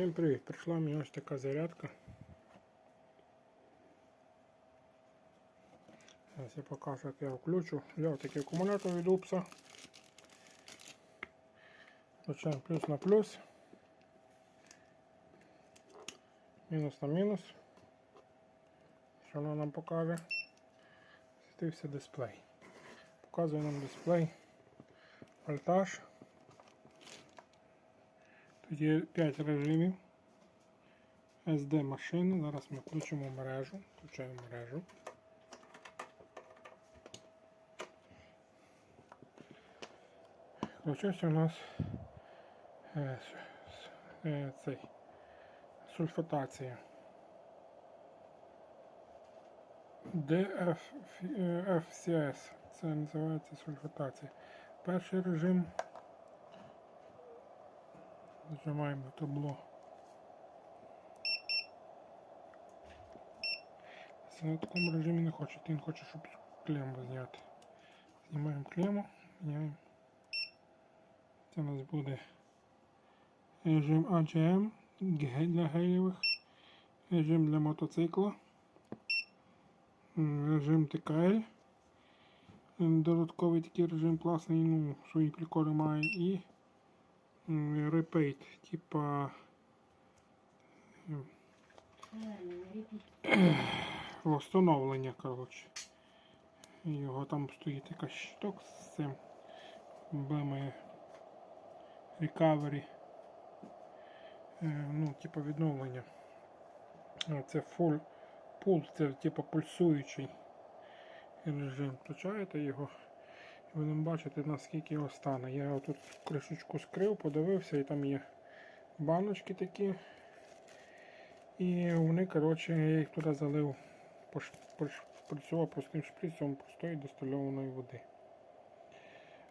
Всім привіт! Прийшла мені ось така зарядка. Зараз я покажу, як я включу. Взяв такий акумулятор від УПСа. Включаємо плюс на плюс. Мінус на мінус. Що воно нам покаже? Світився дисплей. Показує нам дисплей. Вольтаж. Є 5 режимів. SD машини. Зараз ми включимо мережу. Включаємо мережу. Включився у нас е, е, цей сульфатація. DF, е, Це називається сульфатація. Перший режим. Нажимаємо табло. Це на такому режимі не хоче. Він хоче, щоб клемму зняти. Знімаємо клемму, міняємо. Це у нас буде режим AGM для гелєвих, режим для мотоцикла, режим ТКЛ. Додатковий такий режим класний, ну, свої приколи має і repeat, типа м, встановлення, коротше. Його там стоїть якась штука з цим BM Recovery. Е, Ну, типа відновлення. Це full пул, це типа пульсуючий режим. Включаєте його. Не бачите наскільки його стане. Я отут кришечку скрив, подивився і там є баночки такі. І вони, коротше, я їх туди залив, працював простим шприцем простої дистильованої води.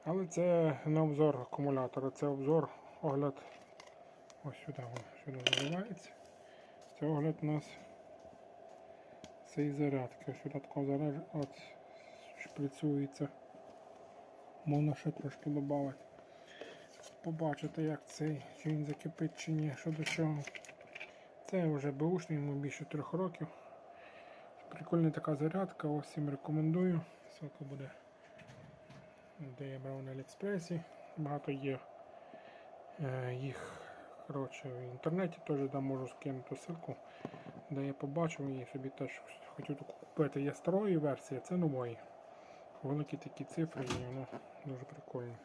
Але це не обзор акумулятора, це обзор огляд. Ось сюди воно сюди заливається. Це огляд у нас цієї зарядки. Ось сюди тако заряд, от шприцюється. Можна ще трошки додати. Побачите, як цей, чи він закипить, чи ні, що до чого. Це вже беушний, йому більше трьох років. Прикольна така зарядка, ось всім рекомендую. Ссылка буде, де я брав на Аліекспресі. Багато є е, їх коротше, в інтернеті теж там можу скинути ссылку, де я побачив і собі теж хотів таку купити. Є старої версії, це нової. Великі такі цифри і воно дуже прикольно.